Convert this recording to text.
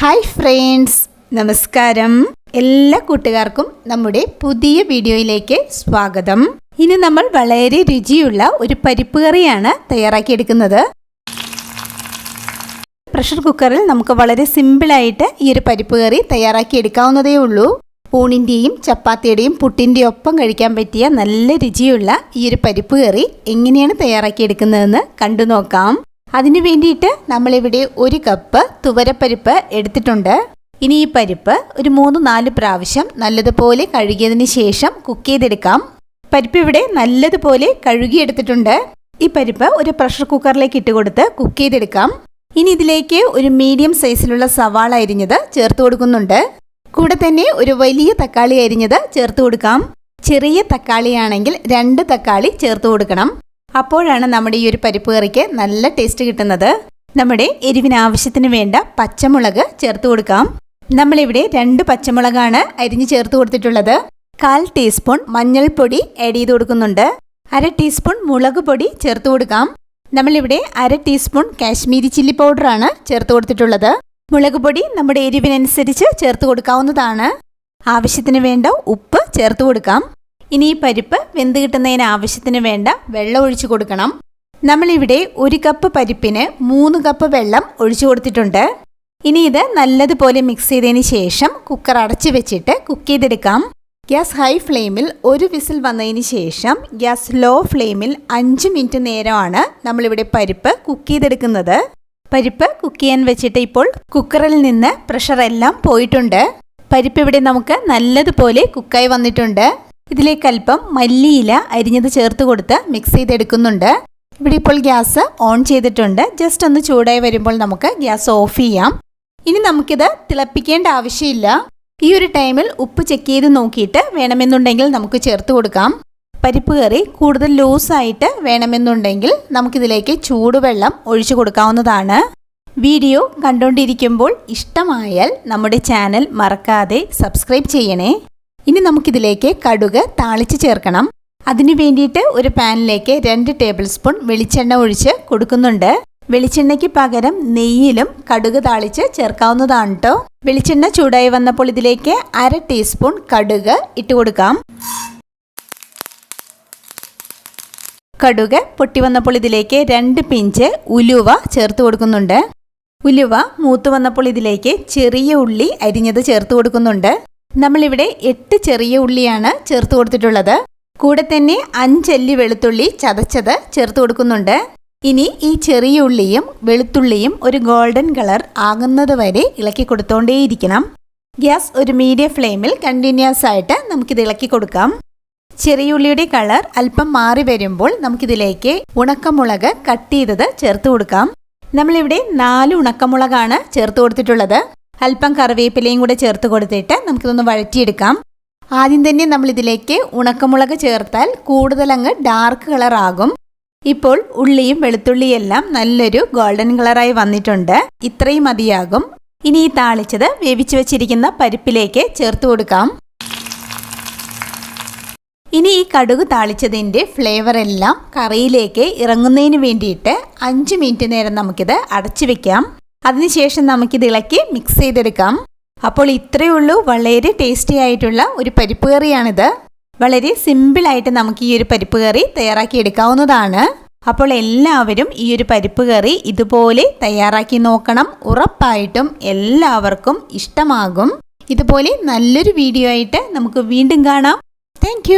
Hi friends. നമസ്കാരം. എല്ലാ കൂട്ടുകാർക്കും നമ്മുടെ പുതിയ വീഡിയോയിലേക്ക് സ്വാഗതം. ഇനി നമ്മൾ വളരെ രുചിയുള്ള ഒരു പരിപ്പ് കറിയാണ് തയ്യാറാക്കിയെടുക്കുന്നത്. പ്രഷർ കുക്കറിൽ നമുക്ക് വളരെ സിമ്പിളായിട്ട് ഈ ഒരു പരിപ്പ് കറി തയ്യാറാക്കിയെടുക്കാവുന്നതേ ഉള്ളൂ. ഊണിന്റെയും ചപ്പാത്തിയുടെയും പുട്ടിന്റെയും ഒപ്പം കഴിക്കാൻ പറ്റിയ നല്ല രുചിയുള്ള ഈ ഒരു പരിപ്പ് കറി എങ്ങനെയാണ് തയ്യാറാക്കിയെടുക്കുന്നതെന്ന് കണ്ടു നോക്കാം. അതിനു വേണ്ടിയിട്ട് നമ്മളിവിടെ ഒരു കപ്പ് തുവരപ്പരിപ്പ് എടുത്തിട്ടുണ്ട്. ഇനി ഈ പരിപ്പ് ഒരു മൂന്ന് നാല് പ്രാവശ്യം നല്ലതുപോലെ കഴുകിയതിന് ശേഷം കുക്ക് ചെയ്തെടുക്കാം. പരിപ്പ് ഇവിടെ നല്ലതുപോലെ കഴുകിയെടുത്തിട്ടുണ്ട്. ഈ പരിപ്പ് ഒരു പ്രഷർ കുക്കറിലേക്ക് ഇട്ട് കൊടുത്ത് കുക്ക് ചെയ്തെടുക്കാം. ഇനി ഇതിലേക്ക് ഒരു മീഡിയം സൈസിലുള്ള സവാള അരിഞ്ഞത് ചേർത്ത് കൊടുക്കുന്നുണ്ട്. കൂടെ തന്നെ ഒരു വലിയ തക്കാളി അരിഞ്ഞത് ചേർത്ത് കൊടുക്കാം. ചെറിയ തക്കാളിയാണെങ്കിൽ രണ്ട് തക്കാളി ചേർത്ത് കൊടുക്കണം. അപ്പോഴാണ് നമ്മുടെ ഈ ഒരു പരിപ്പ് കറിക്ക് നല്ല ടേസ്റ്റ് കിട്ടുന്നത്. നമ്മുടെ എരിവിന് ആവശ്യത്തിന് വേണ്ട പച്ചമുളക് ചേർത്ത് കൊടുക്കാം. നമ്മളിവിടെ രണ്ട് പച്ചമുളകാണ് അരിഞ്ഞ് ചേർത്ത് കൊടുത്തിട്ടുള്ളത്. കാൽ ടീസ്പൂൺ മഞ്ഞൾപ്പൊടി ആഡ് ചെയ്ത് കൊടുക്കുന്നുണ്ട്. അര ടീസ്പൂൺ മുളക് പൊടി ചേർത്ത് കൊടുക്കാം. നമ്മളിവിടെ അര ടീസ്പൂൺ കാശ്മീരി ചില്ലി പൗഡറാണ് ചേർത്ത് കൊടുത്തിട്ടുള്ളത്. മുളക് പൊടി നമ്മുടെ എരിവിനനുസരിച്ച് ചേർത്ത് കൊടുക്കാവുന്നതാണ്. ആവശ്യത്തിന് വേണ്ട ഉപ്പ് ചേർത്ത് കൊടുക്കാം. ഇനി ഈ പരിപ്പ് വെന്ത് കിട്ടുന്നതിന് ആവശ്യത്തിന് വേണ്ട വെള്ളം ഒഴിച്ചു കൊടുക്കണം. നമ്മളിവിടെ ഒരു കപ്പ് പരിപ്പിന് മൂന്ന് കപ്പ് വെള്ളം ഒഴിച്ചു കൊടുത്തിട്ടുണ്ട്. ഇനി ഇത് നല്ലതുപോലെ മിക്സ് ചെയ്തതിന് ശേഷം കുക്കർ അടച്ചു വെച്ചിട്ട് കുക്ക് ചെയ്തെടുക്കാം. ഗ്യാസ് ഹൈ ഫ്ലെയിമിൽ ഒരു വിസിൽ വന്നതിന് ശേഷം ഗ്യാസ് ലോ ഫ്ലെയിമിൽ അഞ്ച് മിനിറ്റ് നേരമാണ് നമ്മളിവിടെ പരിപ്പ് കുക്ക് ചെയ്തെടുക്കുന്നത്. പരിപ്പ് കുക്ക് ചെയ്യാൻ വെച്ചിട്ട് ഇപ്പോൾ കുക്കറിൽ നിന്ന് പ്രഷർ എല്ലാം പോയിട്ടുണ്ട്. പരിപ്പ് ഇവിടെ നമുക്ക് നല്ലതുപോലെ കുക്കായി വന്നിട്ടുണ്ട്. ഇതിലേക്ക് അല്പം മല്ലിയില അരിഞ്ഞത് ചേർത്ത് കൊടുത്ത് മിക്സ് ചെയ്തെടുക്കുന്നുണ്ട്. ഇവിടെ ഇപ്പോൾ ഗ്യാസ് ഓൺ ചെയ്തിട്ടുണ്ട്. ജസ്റ്റ് ഒന്ന് ചൂടായി വരുമ്പോൾ നമുക്ക് ഗ്യാസ് ഓഫ് ചെയ്യാം. ഇനി നമുക്കിത് തിളപ്പിക്കേണ്ട ആവശ്യമില്ല. ഈ ഒരു ടൈമിൽ ഉപ്പ് ചെക്ക് ചെയ്ത് നോക്കിയിട്ട് വേണമെന്നുണ്ടെങ്കിൽ നമുക്ക് ചേർത്ത് കൊടുക്കാം. പരിപ്പ് കറി കൂടുതൽ ലൂസായിട്ട് വേണമെന്നുണ്ടെങ്കിൽ നമുക്കിതിലേക്ക് ചൂടുവെള്ളം ഒഴിച്ചു കൊടുക്കാവുന്നതാണ്. വീഡിയോ കണ്ടുകൊണ്ടിരിക്കുമ്പോൾ ഇഷ്ടമായാൽ നമ്മുടെ ചാനൽ മറക്കാതെ സബ്സ്ക്രൈബ് ചെയ്യണേ. ഇനി നമുക്കിതിലേക്ക് കടുക് താളിച്ച് ചേർക്കണം. അതിനു വേണ്ടിയിട്ട് ഒരു പാനിലേക്ക് രണ്ട് ടേബിൾ സ്പൂൺ വെളിച്ചെണ്ണ ഒഴിച്ച് കൊടുക്കുന്നുണ്ട്. വെളിച്ചെണ്ണയ്ക്ക് പകരം നെയ്യിലും കടുക് താളിച്ച് ചേർക്കാവുന്നതാണ് കേട്ടോ വെളിച്ചെണ്ണ ചൂടായി വന്നപ്പോൾ ഇതിലേക്ക് അര ടീസ്പൂൺ കടുക് ഇട്ട് കൊടുക്കാം. കടുക് പൊട്ടി വന്നപ്പോൾ ഇതിലേക്ക് രണ്ട് പിഞ്ച് ഉലുവ ചേർത്ത് കൊടുക്കുന്നുണ്ട്. ഉലുവ മൂത്ത് വന്നപ്പോൾ ഇതിലേക്ക് ചെറിയ ഉള്ളി അരിഞ്ഞത് ചേർത്ത് കൊടുക്കുന്നുണ്ട്. നമ്മളിവിടെ എട്ട് ചെറിയ ഉള്ളിയാണ് ചേർത്ത് കൊടുത്തിട്ടുള്ളത്. കൂടെ തന്നെ അഞ്ചല്ലി വെളുത്തുള്ളി ചതച്ചത് ചേർത്ത് കൊടുക്കുന്നുണ്ട്. ഇനി ഈ ചെറിയ ഉള്ളിയും വെളുത്തുള്ളിയും ഒരു ഗോൾഡൻ കളർ ആകുന്നത് വരെ ഇളക്കി കൊടുത്തോണ്ടേയിരിക്കണം. ഗ്യാസ് ഒരു മീഡിയം ഫ്ലെയിമിൽ കണ്ടിന്യൂസ് ആയിട്ട് നമുക്കിത് ഇളക്കി കൊടുക്കാം. ചെറിയ ഉള്ളിയുടെ കളർ അല്പം മാറി വരുമ്പോൾ നമുക്കിതിലേക്ക് ഉണക്കമുളക് കട്ട് ചെയ്തത് ചേർത്ത് കൊടുക്കാം. നമ്മളിവിടെ നാല് ഉണക്കമുളകാണ് ചേർത്ത് കൊടുത്തിട്ടുള്ളത്. അല്പം കറിവേപ്പിലയും കൂടെ ചേർത്ത് കൊടുത്തിട്ട് നമുക്കിതൊന്ന് വഴറ്റിയെടുക്കാം. ആദ്യം തന്നെ നമ്മൾ ഇതിലേക്ക് ഉണക്കമുളക് ചേർത്താൽ കൂടുതലങ്ങ് ഡാർക്ക് കളർ ആകും. ഇപ്പോൾ ഉള്ളിയും വെളുത്തുള്ളിയെല്ലാം നല്ലൊരു ഗോൾഡൻ കളറായി വന്നിട്ടുണ്ട്. ഇത്രയും മതിയാകും. ഇനി ഈ താളിച്ചത് വേവിച്ചു വെച്ചിരിക്കുന്ന പരിപ്പിലേക്ക് ചേർത്ത് കൊടുക്കാം. ഇനി ഈ കടുക് താളിച്ചതിന്റെ ഫ്ലേവർ എല്ലാം കറിയിലേക്ക് ഇറങ്ങുന്നതിന് വേണ്ടിയിട്ട് അഞ്ച് മിനിറ്റ് നേരം നമുക്കിത് അടച്ചു വെക്കാം. അതിനുശേഷം നമുക്കിത് ഇളക്കി മിക്സ് ചെയ്തെടുക്കാം. അപ്പോൾ ഇത്രയേ ഉള്ളൂ. വളരെ ടേസ്റ്റി ആയിട്ടുള്ള ഒരു പരിപ്പ് കറിയാണിത്. വളരെ സിമ്പിളായിട്ട് നമുക്ക് ഈ ഒരു പരിപ്പ് കറി തയ്യാറാക്കി എടുക്കാവുന്നതാണ്. അപ്പോൾ എല്ലാവരും ഈ ഒരു പരിപ്പ് കറി ഇതുപോലെ തയ്യാറാക്കി നോക്കണം. ഉറപ്പായിട്ടും എല്ലാവർക്കും ഇഷ്ടമാകും. ഇതുപോലെ നല്ലൊരു വീഡിയോ ആയിട്ട് നമുക്ക് വീണ്ടും കാണാം. താങ്ക്